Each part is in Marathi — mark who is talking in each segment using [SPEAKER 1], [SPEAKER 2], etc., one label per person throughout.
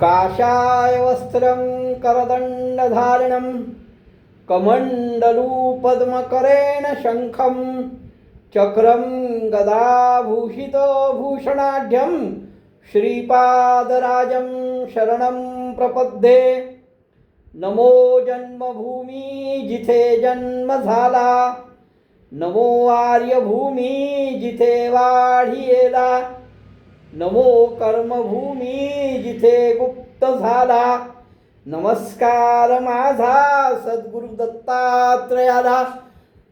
[SPEAKER 1] काशायवस्त्रं वस्त्रं करदण्डधारिणं कमण्डलूपद्मकरेण शङ्खं चक्रं गदाभूषितभूषणाढ्यं श्रीपादराजं शरणं प्रपद्ये। नमो जन्मभूमी जिथे जन्म झाला नमो आर्यभूमी जिथे वाढियेला। नमो कर्मभूमी जिथे गुप्त झाला. नमस्कार माझा सद्गुरु दत्तात्रयाला.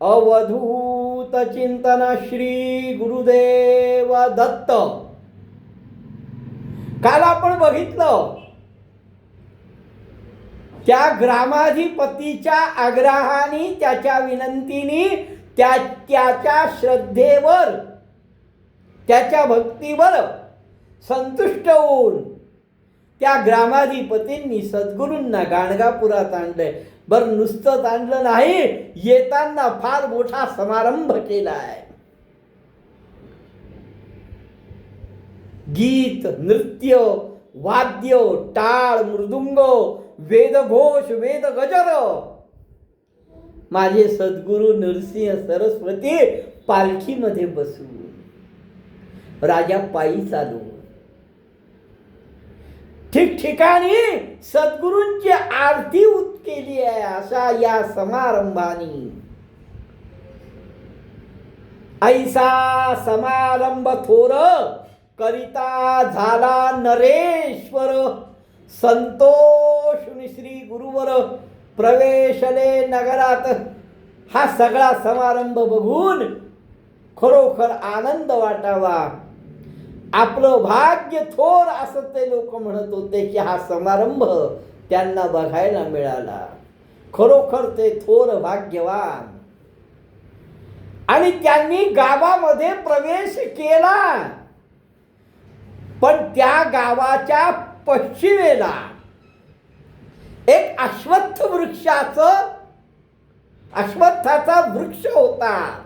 [SPEAKER 1] अवधूत चिंतन श्री गुरुदेव दत्त. काल आपण बघितलं त्या ग्रामाधिपतीच्या आग्रहाने त्याच्या विनंतीने त्या त्याच्या श्रद्धेवर त्याच्या भक्तीवर संतुष्ट होऊन त्या ग्रामाधिपतींनी सद्गुरूंना गाणगापुरात आणलंय. बर नुसतंच आणलं नाही येताना फार मोठा समारंभ केलाय गीत नृत्य वाद्य टाळ मृदुंग वेदघोष वेद गजर माझे सद्गुरु नरसिंह सरस्वती पालखीमध्ये बसू. राजा पायी चालू. ठिकठिकाणी सद्गुरूंची आरती उत केली आहे अशा या समारंभानी. ऐसा समारंभ थोर करिता झाला नरेश्वर. संतोष श्री गुरुवर प्रवेशले नगरात. हा सगळा समारंभ बघून खरोखर आनंद वाटावा. आपलं भाग्य थोर असं ते लोक म्हणत होते की हा समारंभ त्यांना बघायला मिळाला. खरोखर ते थोर भाग्यवान. आणि त्यांनी गावामध्ये प्रवेश केला. पण त्या गावाच्या पश्चिमेला एक अश्वत्थ वृक्षाचं अश्वत्थाचा वृक्ष होता.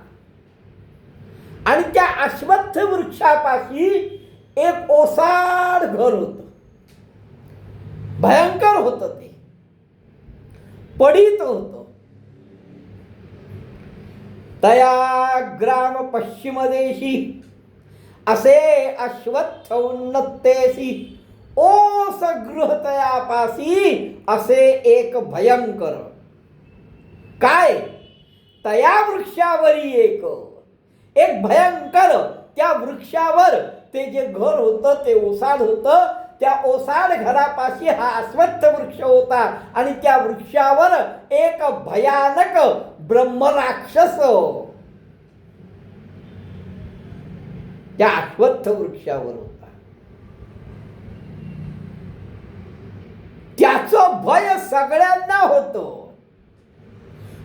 [SPEAKER 1] आणि त्या अश्वत्थ वृक्षापाशी एक ओसाड घर होत. भयंकर होत ते. पडित होत. तया ग्राम पश्चिम देशी असे अश्वत्थ उन्नतेशी ओस गृहतयापासी असे एक भयंकर. काय? तया वृक्षावरी एक. एक भयंकर त्या वृक्षावर ते जे घर होतं ते ओसाड होतं. त्या ओसाड घरापाशी हा अस्वस्थ वृक्ष होता. आणि त्या वृक्षावर एक भयानक ब्रह्मराक्षस. त्या अश्वत्थ वृक्षावर होता. त्याच भय सगळ्यांना होत.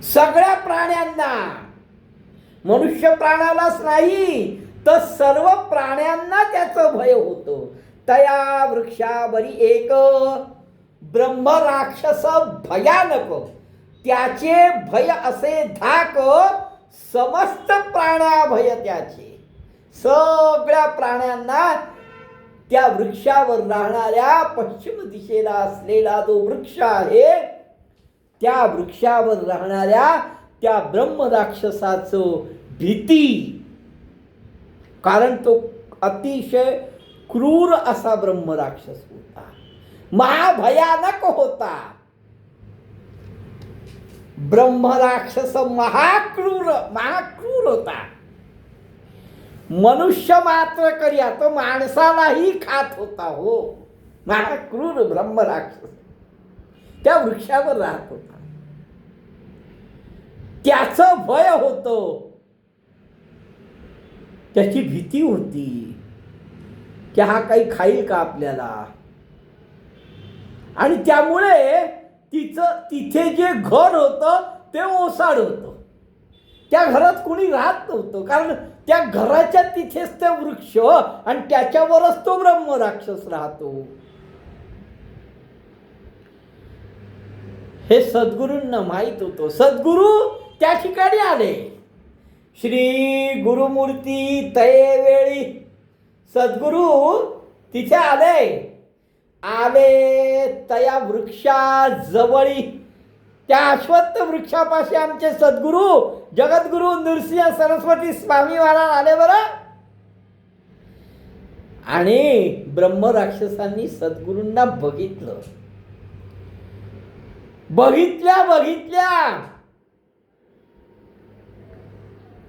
[SPEAKER 1] सगळ्या प्राण्यांना. मनुष्य प्राणालाच नाही तर सर्व प्राण्यांना त्याचं भय होतं. तया वृक्षावरी एक ब्रह्मराक्षस भयानक. त्याचे भय असे धाक समस्त प्राणाभय त्याचे. सगळ्या प्राण्यांना त्या वृक्षावर राहणाऱ्या पश्चिम दिशेला असलेला जो वृक्ष आहे त्या वृक्षावर राहणाऱ्या त्या ब्रह्मराक्षसाचं भीती कारण तो अतिशय क्रूर असा ब्रह्मराक्षस होता. महाभयानक होता. ब्रह्मराक्षस महाक्रूर महाक्रूर होता. मनुष्य मात्र करिया तो माणसालाही खात होता हो. महाक्रूर ब्रह्मराक्षस. त्या वृक्षावर राहत होता. त्याचं भय होतं त्याची भीती होती की हा काही खाईल का आपल्याला? आणि त्यामुळे तिचं तिथे जे घर होतं ते ओसाड होतं. त्या घरात कोणी राहत नव्हतं कारण त्या घराच्या तिथेच ते वृक्ष आणि त्याच्यावरच तो ब्रह्म राक्षस राहतो. हे सद्गुरूंना माहीत होतं. सद्गुरू त्या ठिकाणी आले. श्री गुरुमूर्ती तये वेळी सद्गुरू तिथे आले. आले तया वृक्षा जवळी त्या अश्वत्थ वृक्षापाशी आमचे सद्गुरू जगद्गुरू नृसिंह सरस्वती स्वामी महाराज आले बरं. आणि ब्रह्म राक्षसांनी सद्गुरूंना बघितलं. बघितल्या बघितल्या.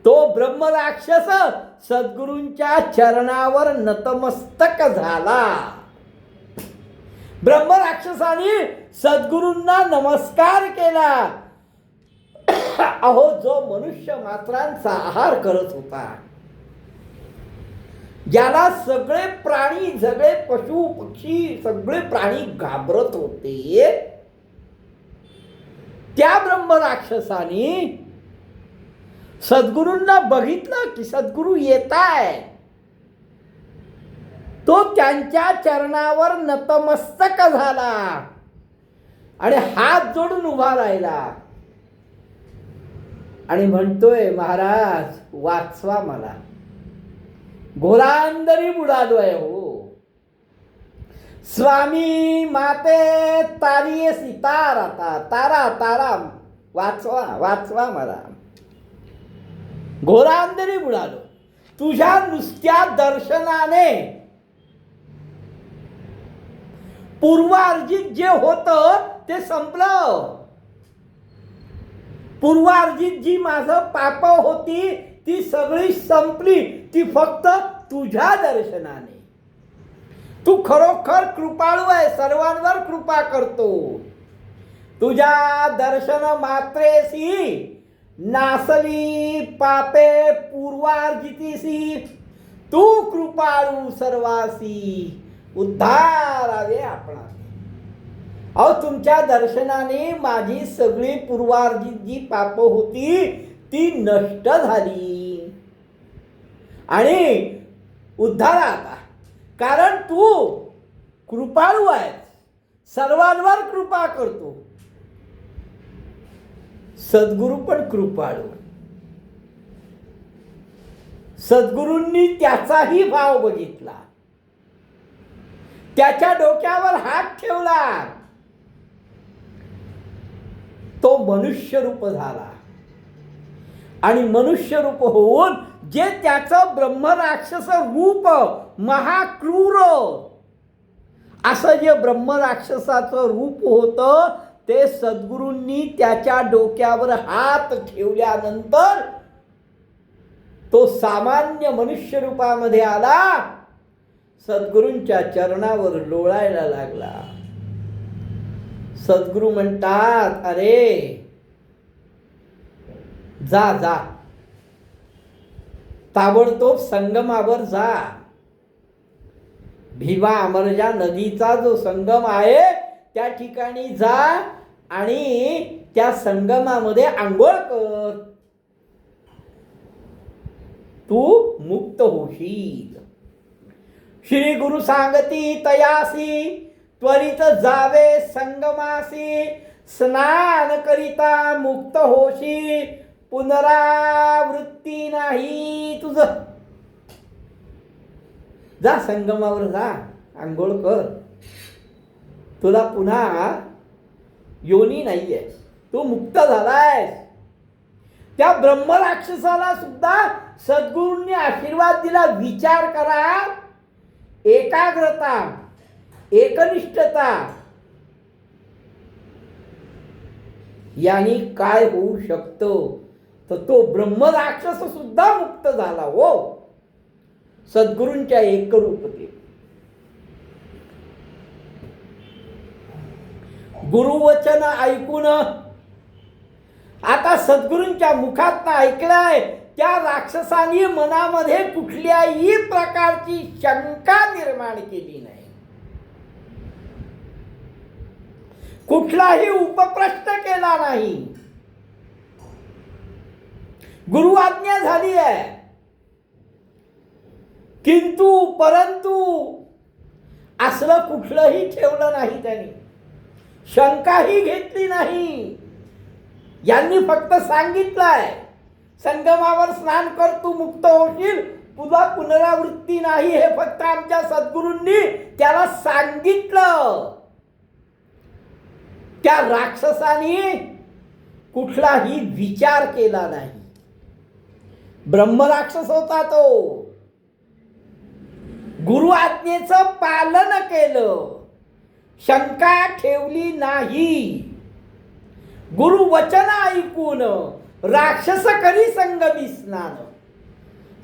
[SPEAKER 1] तो ब्रह्म राक्षस सद्गुरूंच्या चरणावर नतमस्तक झाला. ब्रह्मराक्षसाने सद्गुरूंना नमस्कार केला. अहो जो मनुष्य मात्रांचा आहार करत होता ज्याला सगळे प्राणी सगळे पशु पक्षी सगळे प्राणी घाबरत होते. त्या ब्रह्म राक्षसाने सद्गुरूंना बघितलं की सद्गुरू येत आहे तो त्यांच्या चरणावर नतमस्तक झाला. आणि हात जोडून उभा राहिला. आणि म्हणतोय महाराज वाचवा मला. घोरांदरी बुडालोय हो. स्वामी माते तारी सितार आता तारा तारा वाचवा वाचवा मला. घोरांदरी बुडालो. तुझ्या नुसत्या दर्शनाने. पूर्वार्जित जे होत ते संपलं. पूर्वार्जित जी माझं पाप होती ती सगळी संपली. ती फक्त तुझ्या दर्शनाने. तू खरोखर कृपाळू आहे सर्वांवर कृपा करतो. तुझ्या दर्शन मात्रेसी नासली पापे पूर्वार्जितीसी तू कृपाळू सर्वासी उद्धार आले आपणा अहो तुमच्या दर्शनाने माझी सगळी पूर्वार्जित जी पाप होती ती नष्ट झाली. आणि उद्धार आता कारण तू कृपाळू आहेस. सर्वांवर कृपा करतो. सद्गुरू पण कृपाळू. सद्गुरूंनी त्याचाही भाव बघितला. त्याच्या डोक्यावर हात ठेवला. तो मनुष्य रूप झाला. आणि मनुष्य रूप होऊन जे त्याचं ब्रह्मराक्षस रूप महाक्रूर असं जे ब्रह्मराक्षसाचं रूप होतं ते सद्गुरूंनी त्याच्या डोक्यावर हात ठेवल्यानंतर तो सामान्य मनुष्य रूपामध्ये आला. सद्गुरूंच्या चरणावर लोळायला लागला. सद्गुरू म्हणतात अरे जा जा. ताबडतोब संगमावर जा. भीमा अमरजा नदीचा जो संगम आहे त्या ठिकाणी जा आणि त्या संगमामध्ये आंघोळ कर. तू मुक्त होशील. श्री गुरु सांगती तयासी त्वरित जावे संगमासी स्नान करिता मुक्त होशी पुनरावृत्ती नाही तुझ. जा संगमावर जा आंघोळ कर. तुला पुन्हा योनी नाहीये. तू मुक्त झालाय त्या ब्रह्मराक्षसाला सुद्धा सद्गुरूंनी आशीर्वाद दिला. विचार करा. एकाग्रता एकनिष्ठता. यांनी काय होऊ शकतो? तर तो ब्रह्मराक्षस सुद्धा मुक्त झाला हो. सद्गुरूंच्या एकरूपते गुरुवचन ऐकून. आता सद्गुरूंच्या मुखात ऐकलंय त्या राक्षसाने मनामध्ये कुठल्याही प्रकारची शंका निर्माण केली नाही. कुठलाही उपप्रश्न केला नाही. गुरु आज्ञा झाली आहे. किंतु परंतु असलं कुठलंही ठेवलं नाही त्यांनी. शंकाही घेतली नाही. यांनी फक्त सांगितलंय संगमावर स्नान कर तू मुक्त होशील. पुन्हा पुनरावृत्ती नाही हे फक्त आमच्या सद्गुरूंनी त्याला सांगितलं. त्या राक्षसाने कुठलाही विचार केला नाही. ब्रह्मराक्षस होता तो. गुरु आज्ञेचं पालन केलं. शंका ठेवली नाही. गुरु वचन ऐकून राक्षस करी संगमी स्नान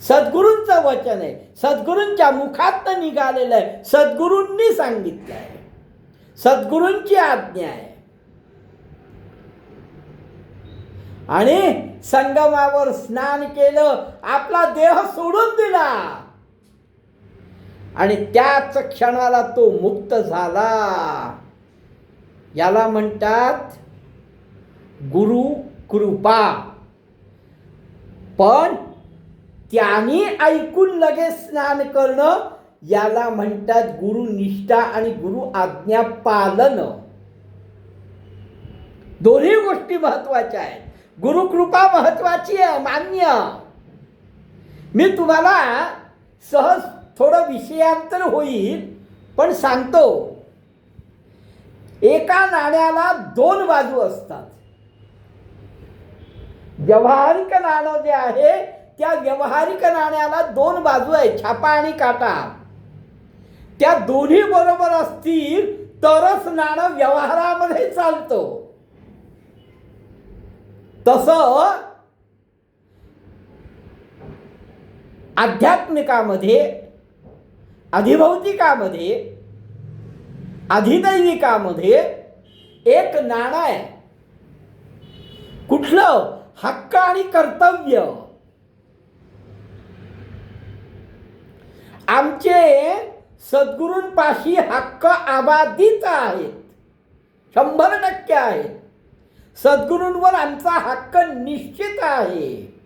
[SPEAKER 1] सद्गुरूंचं वचन आहे. सद्गुरूंच्या मुखात निघालेलं आहे. सद्गुरूंनी सांगितलं आहे. सद्गुरूंची आज्ञा आहे. आणि संगमावर स्नान केलं. आपला देह सोडून दिला. आणि त्याच क्षणाला तो मुक्त झाला. याला म्हणतात गुरु कृपा. पण त्याने ऐकून लगेच स्नान करणं याला म्हणतात गुरु निष्ठा आणि गुरु आज्ञा पालन. दोन्ही गोष्टी महत्त्वाच्या आहेत. गुरुकृपा महत्वाची आहे मान्य. मी तुम्हाला सहज थोडं विषयांतर होईल पण सांगतो. एका नाण्याला दोन बाजू असतात. व्यवहारिक नाणं जे आहे त्या व्यवहारिक नाण्याला दोन बाजू आहेत छापा आणि काटा. त्या दोन्ही बरोबर असतील तरच नाणं व्यवहारामध्ये चालतं. तसं आध्यात्मिकामध्ये अधिभौतिकामध्ये अधिदैविकामध्ये एक नाणं आहे कुठलं? हक्क आणि कर्तव्य. आमचे सद्गुरूंपाशी हक्क आबाधित आहेत. शंभर टक्के आहेत. सद्गुरूंवर आमचा हक्क निश्चित आहे.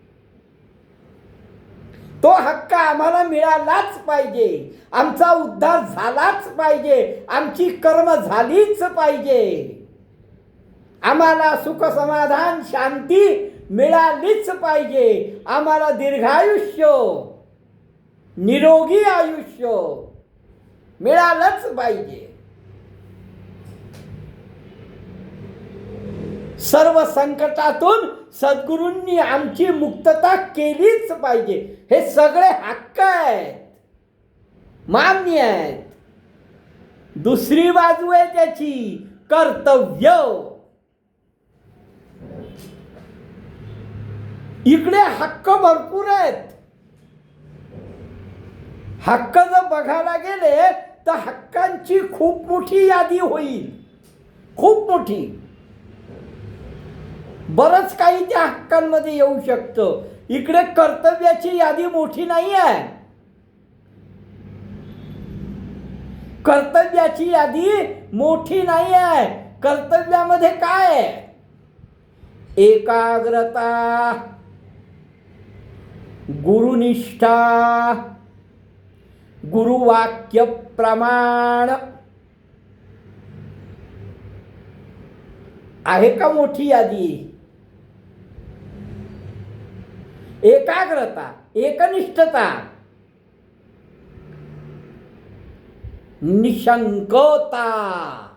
[SPEAKER 1] तो हक्क आम्हाला मिळालाच पाहिजे. आमचा उद्धार झालाच पाहिजे. आमची कर्म झालीच पाहिजे. आम्हाला सुख समाधान शांती मिळालीच पाहिजे. आम्हाला दीर्घायुष्य निरोगी आयुष्य मिळालंच पाहिजे. सर्व संकटातून सद्गुरूंनी आमची मुक्तता केलीच पाहिजे. हे सगळे हक्क आहेत. मान्य आहेत. दुसरी बाजू आहे त्याची कर्तव्य. इकडे हक्क भरपूर आहेत. हक्क जर बघायला गेले तर हक्कांची खूप मोठी यादी होईल. खूप मोठी. बरंच काही त्या हक्कांमध्ये येऊ शकतं. इकडे कर्तव्याची यादी मोठी नाही आहे. कर्तव्याची यादी मोठी नाही आहे. कर्तव्यामध्ये काय? आहे एकाग्रता गुरुनिष्ठा गुरुवाक्य प्रमाण. आहे का मोठी यादी? एकाग्रता एकनिष्ठता. निशंकता.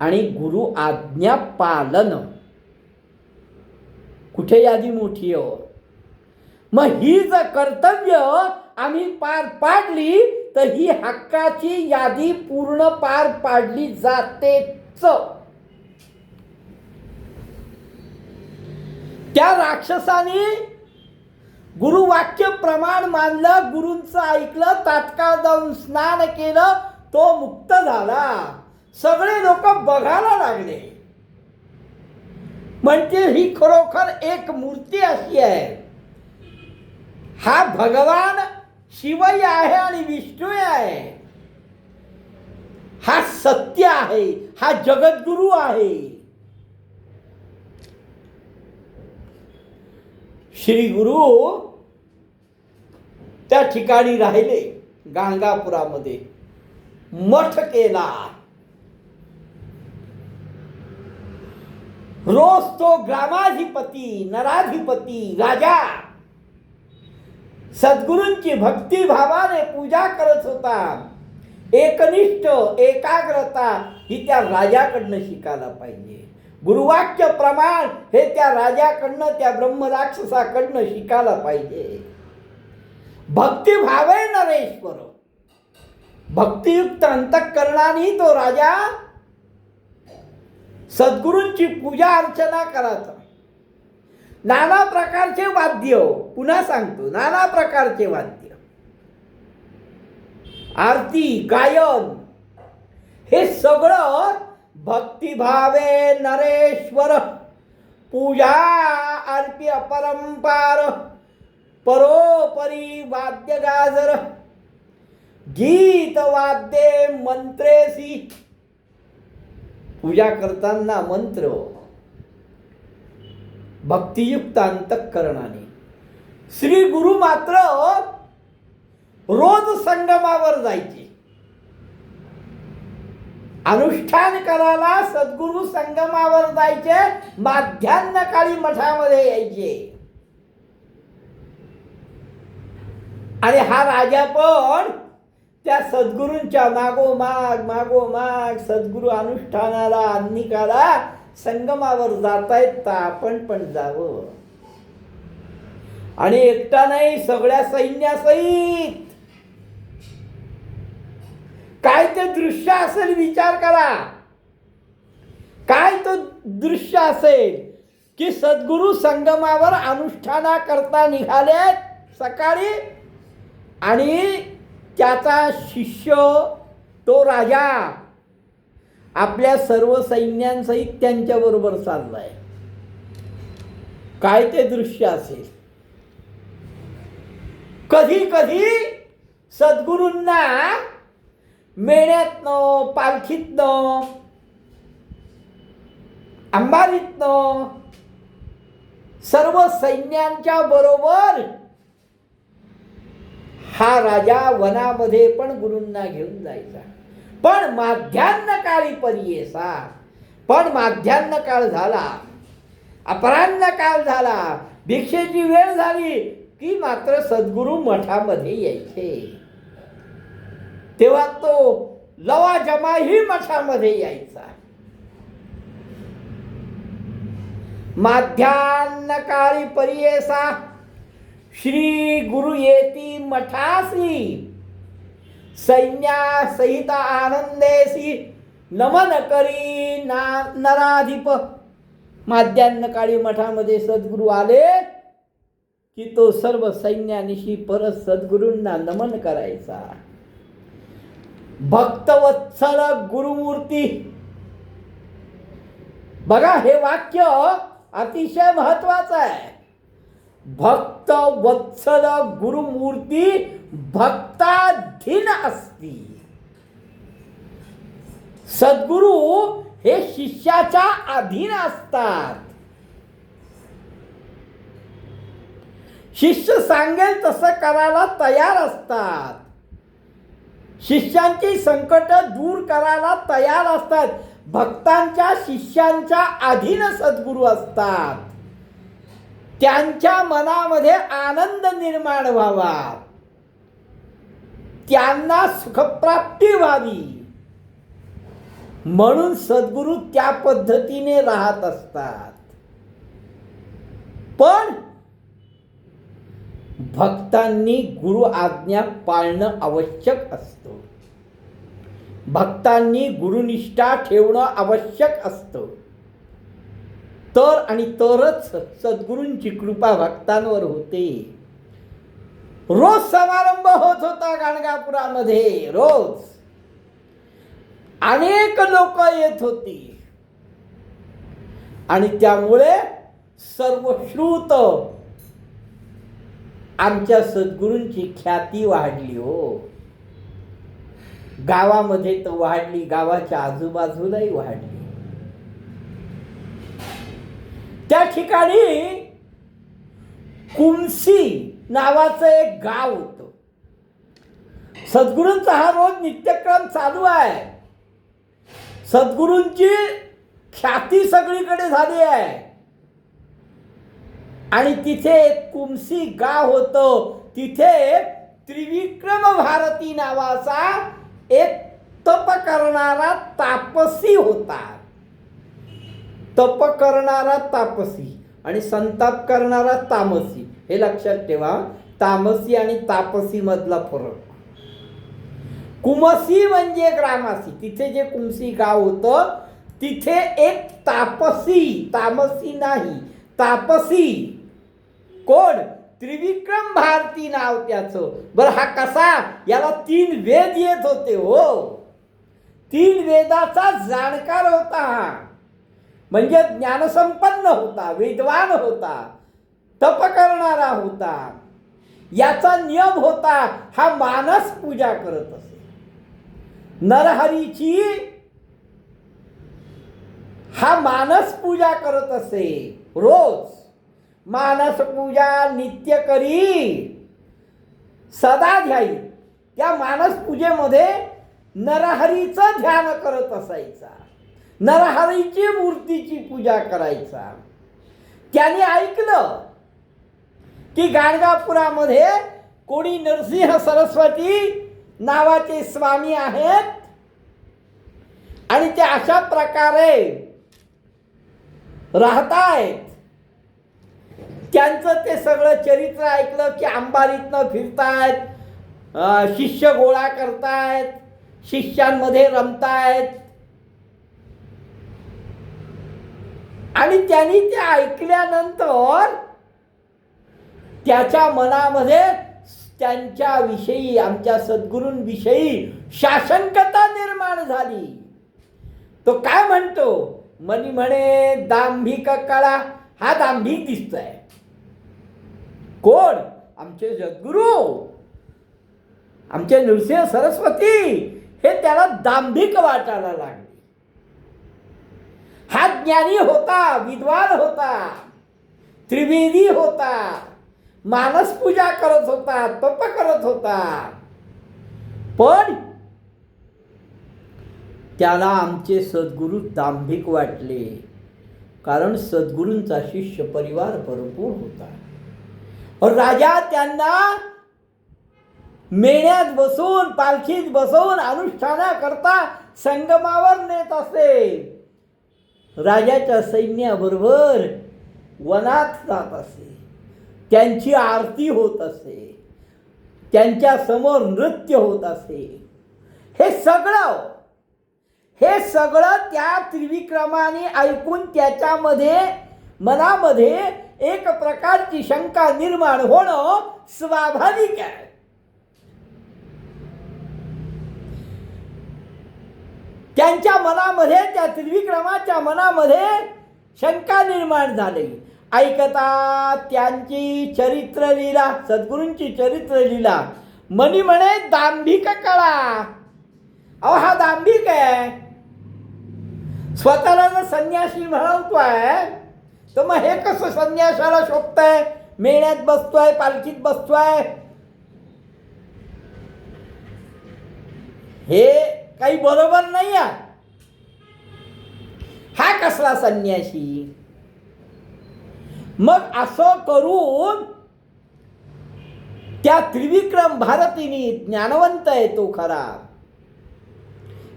[SPEAKER 1] आणि गुरु आज्ञा पालन. कुठे यादी मोठी हो? मग ही जर कर्तव्य आम्ही पार पाडली तर ही हक्काची यादी पूर्ण पार पाडली जातेच. त्या राक्षसाने गुरुवाक्य प्रमाण मानलं गुरूंचं ऐकलं तात्काळ जाऊन स्नान केलं तो मुक्त झाला. सगळे लोक बघायला लागले. म्हणजे ही खरोखर एक मूर्ती अशी आहे. हा भगवान शिवही आहे आणि विष्णू आहे. हा सत्य आहे हा जगद्गुरु आहे. श्री गुरु त्या ठिकाणी राहिले गाणगापुरामध्ये मठ केला. रोज तो ग्रामाधिपती नराधिपती राजा. सद्गुरूंची भक्तिभावाने पूजा करत होता. एकनिष्ठ एकाग्रता ही त्या राजाकडनं शिकायला पाहिजे. गुरुवाक्य प्रमाण हे त्या राजाकडनं त्या ब्रह्मराक्षसाकडनं शिकायला पाहिजे. भक्तिभावे नरेश्वर. भक्तियुक्त अंतःकरणाने तो राजा सद्गुरूंची पूजा अर्चना करायचा. नाना प्रकारचे वाद्य पुन्हा सांगतो नाना प्रकारचे वाद्य. आरती गायन हे सगळं भक्तिभावे नरेश्वर पूजा अर्प्य परंपार परोपरी वाद्य गाजर गीत वाद्ये मंत्रेसी. पूजा करताना मंत्र हो. भक्तियुक्त अंतकरणाने. श्री गुरु मात्र रोज संगमावर जायचे. अनुष्ठान करायला सद्गुरु संगमावर जायचे माध्यान्ह काळी मठामध्ये यायचे. आणि हा राजा पण त्या सद्गुरूंच्या मागोमाग मागोमाग सद्गुरू अनुष्ठानाला अन्निकाला संगमावर जातायत तर आपण पण जावं. आणि एकटा नाही सगळ्या सैन्यासहित काय ते दृश्य असेल विचार करा. काय तो दृश्य असेल की सद्गुरू संगमावर अनुष्ठाना करता निघाले सकाळी आणि त्याचा शिष्य तो राजा आपल्या सर्व सैन्यांसहित त्यांच्याबरोबर चाललाय. काय ते दृश्य असेल? कधी कधी सद्गुरूंना मेळ्यातनं पालखीतनं अंबारीतनं सर्व सैन्यांच्या बरोबर हा राजा वनामध्ये पण गुरूंना घेऊन जायचा. पण माध्यान्ह काळी परियेसा पण माध्यान्ह काळ झाला अपराह्न काळ झाला भिक्षेची वेळ झाली की मात्र सद्गुरू मठामध्ये यायचे. तेव्हा तो लवा जमाही मठामध्ये यायचा. माध्यान्न काळी परियेसा श्री गुरु येती मठासी सैन्या सहित आनंदेसी नमन करी ना नराधिप. माध्यान्न काळी मठामध्ये सद्गुरू आले की तो सर्व सैन्यानिशी परत सद्गुरूंना नमन करायचा. भक्तवत्सल गुरुमूर्ती. बघा हे वाक्य अतिशय महत्वाचं आहे. भक्त वत्सल गुरुमूर्ती भक्ताधीन असती. सद्गुरु हे शिष्याच्या अधीन असतात. शिष्य सांगेल तसं करायला तयार असतात. शिष्यांची संकट दूर करायला तयार असतात. भक्तांच्या शिष्यांच्या अधीन सद्गुरू असतात. त्यांच्या मनामध्ये आनंद निर्माण व्हावा. त्यांना सुखप्राप्ती व्हावी. म्हणून सद्गुरू त्या पद्धतीने राहत असतात. पण भक्तांनी गुरु आज्ञा पाळणं आवश्यक असतं. भक्तांनी गुरुनिष्ठा ठेवणं आवश्यक असतं. तर आणि तरच सद्गुरूंची कृपा भक्तांवर होते. रोज समारंभ होत होता गाणगापुरामध्ये रोज. अनेक लोक येत होती. आणि त्यामुळे सर्व श्रुत आमच्या सद्गुरूंची ख्याती वाढली हो. गावामध्ये तर वाढली गावाच्या आजूबाजूलाही वाढली. त्या ठिकाणी कुमसी नावाचं एक गाव होतं. सद्गुरूंचा हा रोज नित्यक्रम चालू आहे. सद्गुरूंची ख्याती सगळीकडे झाली आहे. आणि तिथे एक कुमसी गाव होतं. तिथे त्रिविक्रम भारती नावाचा एक तप करणारा तापसी होता. तप करणारा तापसी आणि संताप करणारा तामसी. हे लक्षात ठेवा तामसी आणि तापसी मधला फरक. कुमसी म्हणजे ग्रामासी. तिथे जे कुमसी गाव होतं तिथे एक तापसी तामसी नाही तापसी. कोण त्रिविक्रम भारती नाव त्याचं. बरं हा कसा? याला तीन वेद येत होते हो. तीन वेदाचा जाणकार होता हा. म्हणजे ज्ञानसंपन्न होता विद्वान होता तप करणारा होता. याचा नियम होता हा मानस पूजा करत असे. नरहरीची हा मानस पूजा करत असे रोज. मानस पूजा नित्य करी. सदा ध्यायी. त्या मानस पूजेमध्ये नरहरीचं ध्यान करत असायचा. नरहरीची मूर्तीची पूजा करायचा. त्याने ऐकलं की गाणगापुरामध्ये कोणी नरसिंह सरस्वती नावाचे स्वामी आहेत. आणि ते अशा प्रकारे राहतायत. त्यांचं ते सगळं चरित्र ऐकलं की अंबारीतनं फिरतायत शिष्य गोळा करतायत शिष्यांमध्ये रमतायत. आणि त्यांनी ते ऐकल्यानंतर त्याच्या मनामध्ये त्यांच्या विषयी आमच्या सद्गुरूंविषयी शासनकता निर्माण झाली. तो काय म्हणतो? मनी म्हणे दांभिक कळा हा दांभिक दिसतोय. कोण? आमचे सद्गुरू. आमचे नृसिंह सरस्वती. हे त्याला दांभिक वाटायला लागले. हा ज्ञानी होता विद्वान होता त्रिवेदी होता मानस पूजा करत होता तप करत होता. पण त्याला आमचे सद्गुरू दांभिक वाटले कारण सद्गुरूंचा शिष्य परिवार भरपूर होता. राजा त्यांना मेण्यात बसून पालखीत बसवून अनुष्ठानाकरता संगमावर नेत असे. राजाच्या सैन्याबरोबर वनात जात असे. त्यांची आरती होत असे. त्यांच्यासमोर नृत्य होत असे. हे सगळं हे सगळं त्या त्रिविक्रमाने ऐकून त्याच्यामध्ये मनामध्ये एक प्रकारची शंका निर्माण होणं स्वाभाविक आहे. त्यांच्या मनामध्ये त्या त्रिविक्रमाच्या मनामध्ये शंका निर्माण झाली. ऐकता त्यांची चरित्र लीला सद्गुरूंची चरित्र लीला मनी म्हणे दांभिक कळा. अहो हा दांभिक आहे. स्वतःला जर संन्यासी म्हणवतोय तर मग हे कसं संन्यासाला शोभताय? मेळ्यात बसतोय पालखीत बसतोय? हे काही बरोबर नाही आहे. हा कसला संन्यासी? मग असं करून त्या त्रिविक्रम भारतीनी ज्ञानवंत आहे तो खरा.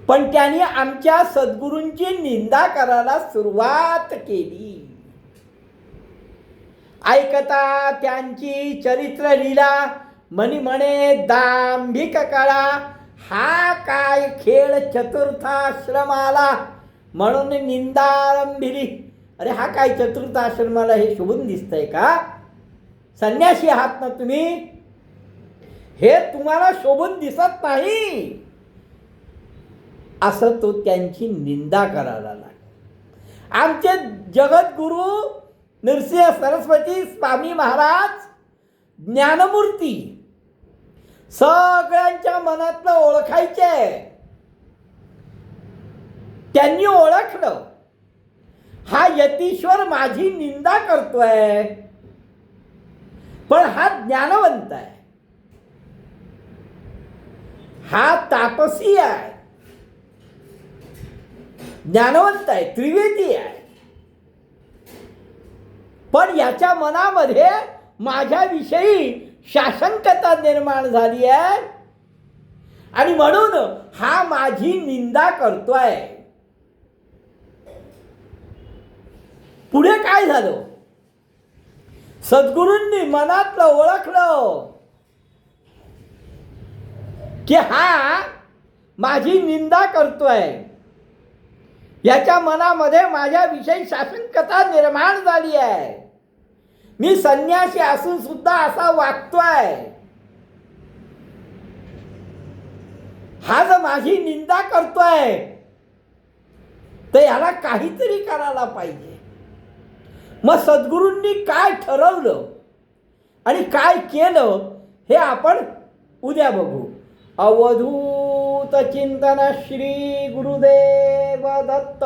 [SPEAKER 1] पण त्याने आमच्या सद्गुरूंची निंदा करायला सुरुवात केली. ऐकता त्यांची चरित्र लीला. म्हणी म्हणे दांभिक कळा हा काय खेळ चतुर्थाश्रमाला? म्हणून निंदारंभिली. अरे हा काय चतुर्थाश्रमाला हे शोभून दिसतंय का? संन्यासी आहात ना तुम्ही? हे तुम्हाला शोभून दिसत नाही. असं तो त्यांची निंदा करायला लागला. आमचे जगद्गुरु नरसिंह सरस्वती स्वामी महाराज ज्ञानमूर्ती सगळ्यांच्या मनातलं ओळखायचे. त्यांनी ओळखलं. हा यतीश्वर माझी निंदा करतोय. पण हा ज्ञानवंत आहे. हा तापसी आहे. ज्ञानवंत आहे त्रिवेदी आहे. पण याच्या मनामध्ये माझ्याविषयी शासंकता निर्माण झाली आहे. आणि म्हणून हा माझी निंदा करतोय. पुढे काय झालं? सद्गुरूंनी मनातलं ओळखलं की हा माझी निंदा करतोय. याच्या मनामध्ये माझ्याविषयी शासनकथा निर्माण झाली आहे. मी संन्यासी असून सुद्धा असा वागतोय. हा जर माझी निंदा करतोय. तर याला काहीतरी करायला पाहिजे. मग सद्गुरूंनी काय ठरवलं आणि काय केलं हे आपण उद्या बघू. अवधू चिंतन श्री गुरुदेव दत्त